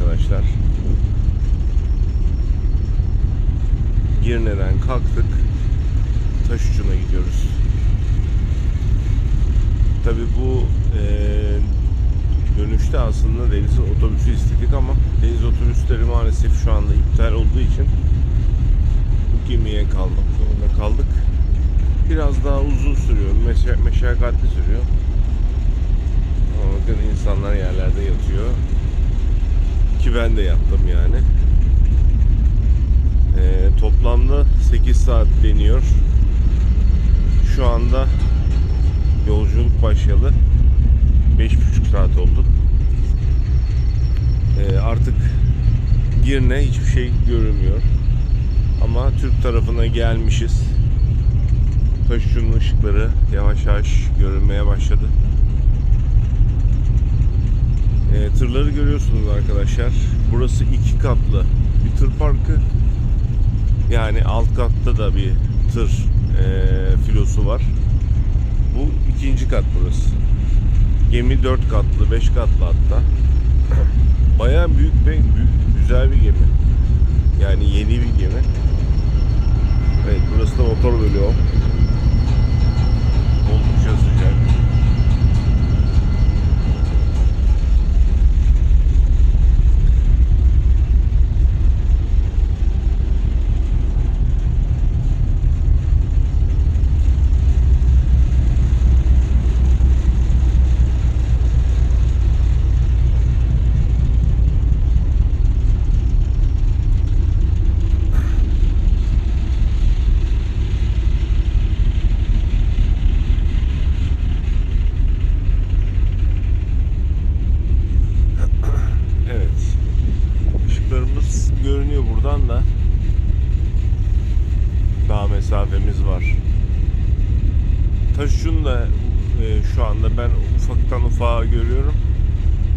arkadaşlar. Girne'den kalktık. Taşucu'na gidiyoruz. Tabi bu eee dönüşte aslında deniz otobüsü istedik ama deniz otobüsleri maalesef şu anda iptal olduğu için bu gemiye kalmak zorunda kaldık. Biraz daha uzun sürüyor, meşa- meşakkatli sürüyor. Ama bakın insanlar yerlerde yatıyor. Ki ben de yattım yani. Ee, toplamda 8 saat deniyor. Şu anda yolculuk başladı. 5,5 saat oldu. Ee, artık Girne hiçbir şey görünmüyor. Ama Türk tarafına gelmişiz. Taşucunun ışıkları yavaş yavaş görünmeye başladı. Ee, tırları görüyorsunuz arkadaşlar. Burası iki katlı bir tır parkı. Yani alt katta da bir tır e, filosu var. Bu ikinci kat burası. Gemi 4 katlı, 5 katlı hatta. Bayağı büyük ve büyük, güzel bir gemi. Yani yeni bir gemi. Evet burası da motor bölüyor. Oldukça sıcak. görünüyor buradan da. Daha mesafemiz var. Taşucunu da e, şu anda ben ufaktan ufağa görüyorum.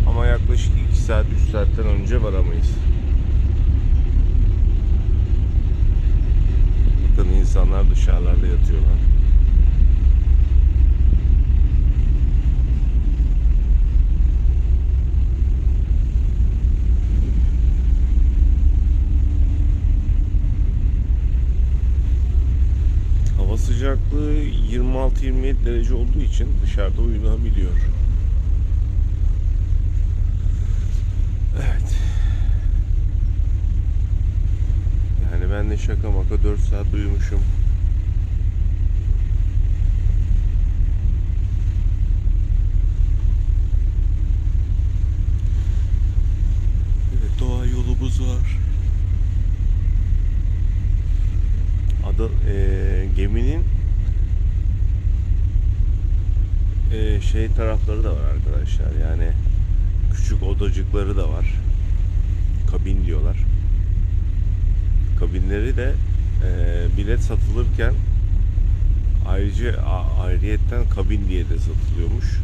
Ama yaklaşık 2 saat 3 saatten önce varamayız. Bakın insanlar dışarılarda yatıyorlar. Hava sıcaklığı 26-27 derece olduğu için dışarıda uyunabiliyor. Evet. De şaka maka 4 saat uyumuşum. Evet doğa yolumuz var. Ada, eee, geminin eee, şey tarafları da var arkadaşlar. Yani küçük odacıkları da var. Kabin diyorlar. Kabinleri de eee, bilet satılırken ayrıca ayrıyetten kabin diye de satılıyormuş.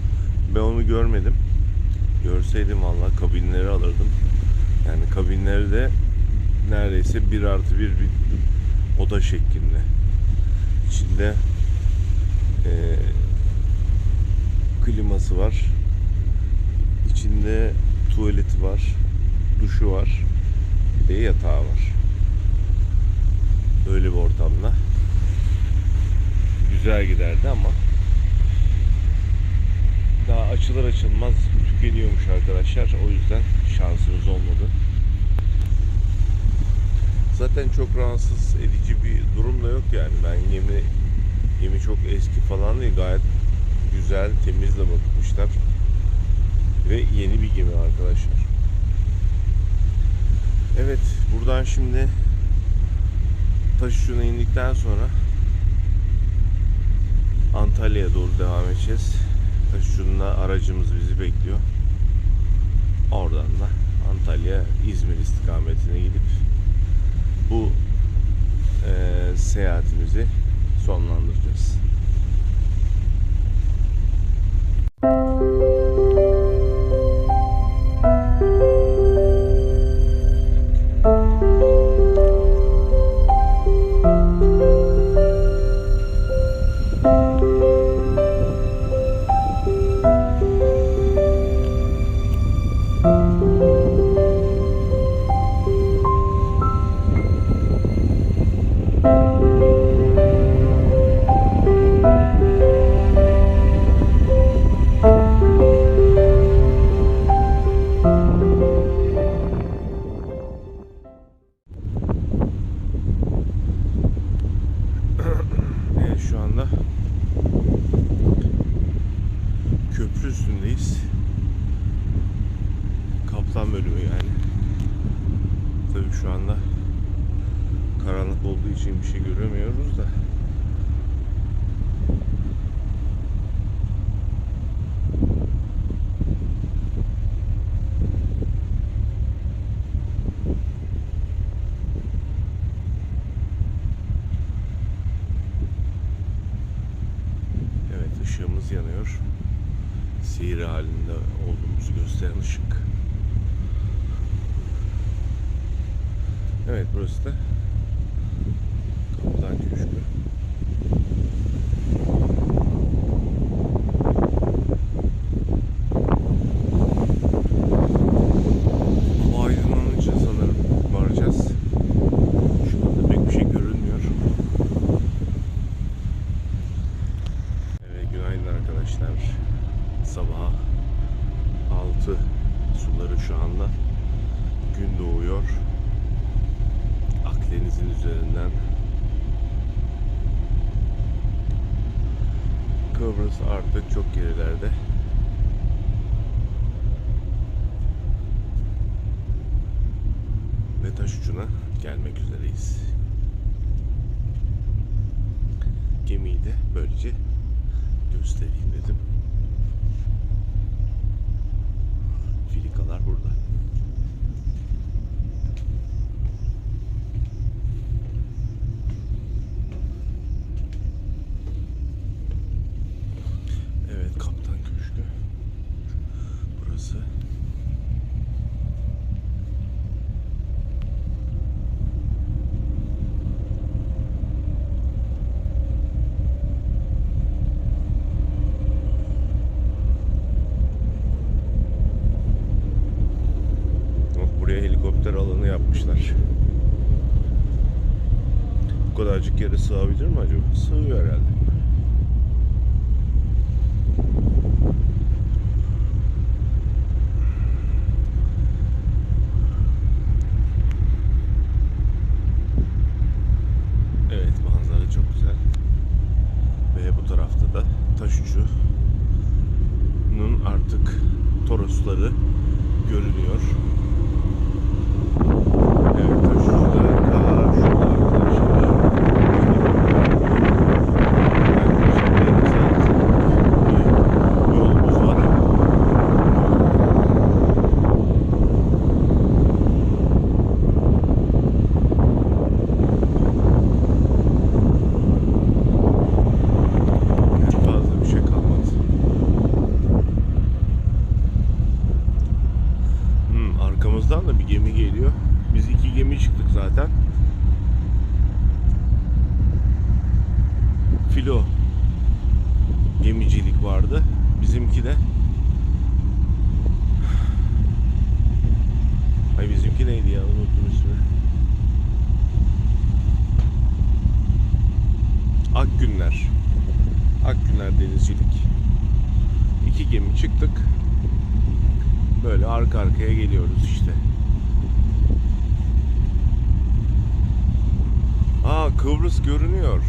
Ben onu görmedim. Görseydim valla kabinleri alırdım. Yani kabinleri de neredeyse bir artı bir, bir oda şeklinde. İçinde eee, kliması var. İçinde tuvaleti var. Duşu var. Bir de yatağı var. Böyle bir ortamda. Güzel giderdi ama daha açılır açılmaz tükeniyormuş arkadaşlar. O yüzden şansımız olmadı. Zaten çok rahatsız edici bir durum da yok yani. Ben yemi yemi çok eski falan değil. Gayet güzel, temiz de bakmışlar. Ve yeni bir gemi arkadaşlar. Evet, buradan şimdi Taşucu'na indikten sonra Antalya'ya doğru devam edeceğiz. Taşucu'nda aracımız bizi bekliyor. Oradan da Antalya, İzmir istikametine gidip bu eee, seyahatimizi sonlandıracağız. Gemiyi de böylece göstereyim dedim. Filikalar burada. Arkadaşlar. Bu kadarcık yere sığabilir mi acaba? Sığıyor herhalde. Evet manzara çok güzel. Ve bu tarafta da taş uçunun artık torosları görünüyor. Evet taş uçları daha şurada arkadaşlar. Bir Yolumuz var. Yani fazla bir şey kalmadı. Hmm, arkamızdan da bir gemi geliyor. Biz iki gemi çıktık zaten. Filo gemicilik vardı. Bizimki de Ay bizimki neydi ya unuttum ismini. Akgünler. Akgünler Denizcilik. İki gemi çıktık. Böyle arka arkaya geliyoruz işte. Aa Kıbrıs görünüyor.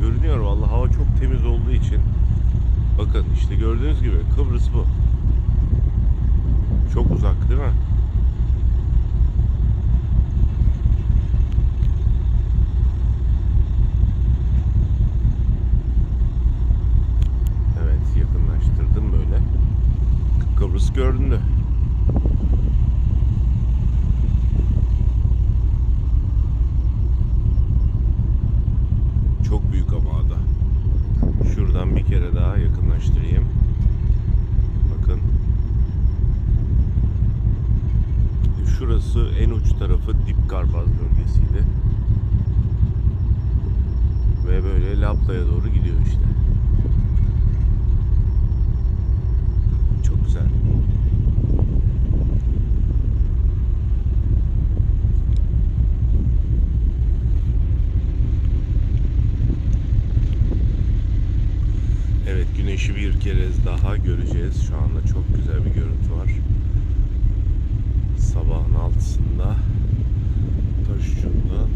Görünüyor vallahi hava çok temiz olduğu için. Bakın işte gördüğünüz gibi Kıbrıs bu. Çok uzak değil mi? Evet yakınlaştırdım böyle. Kıbrıs göründü. Çok büyük ama ada. Şuradan bir kere daha yakınlaştırayım. Bakın. Şurası en uç tarafı Dip Karpaz bölgesiydi. Ve böyle Lapla'ya doğru gidiyor işte. Çok güzel. Evet güneşi bir kez daha göreceğiz. Şu anda çok güzel bir görüntü var. Sabahın altısında taş ucunda.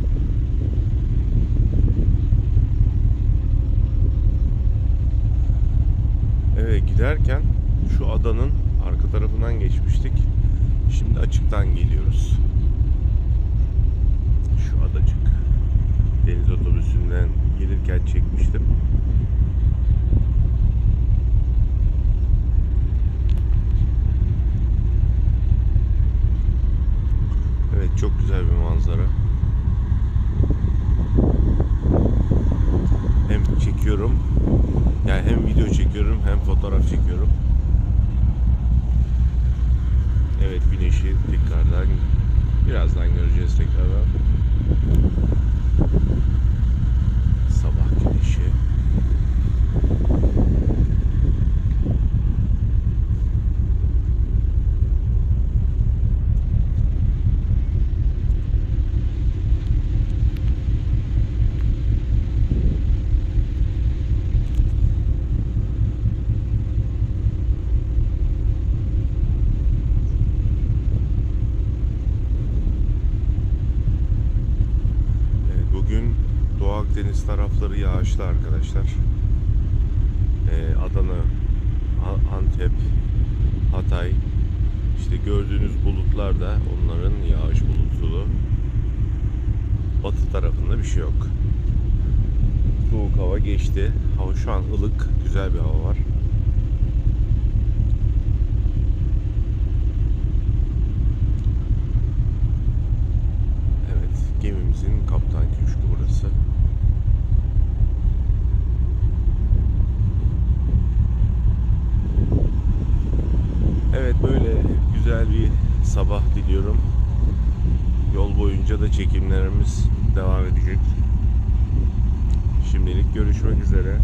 Evet giderken şu adanın arka tarafından geçmiştik. Şimdi açıktan geliyoruz. Şu adacık. Deniz otobüsünden gelirken çekmiştim. Tarafları yağışlı arkadaşlar. Ee, Adana, Antep, Hatay, işte gördüğünüz bulutlar da onların yağış bulutulu. Batı tarafında bir şey yok. Soğuk hava geçti. Hava şu an ılık, güzel bir hava var. Evet, gemimizin kaptan köşkü burası. Evet, böyle güzel bir sabah diliyorum. Yol boyunca da çekimlerimiz devam edecek. Şimdilik görüşmek üzere.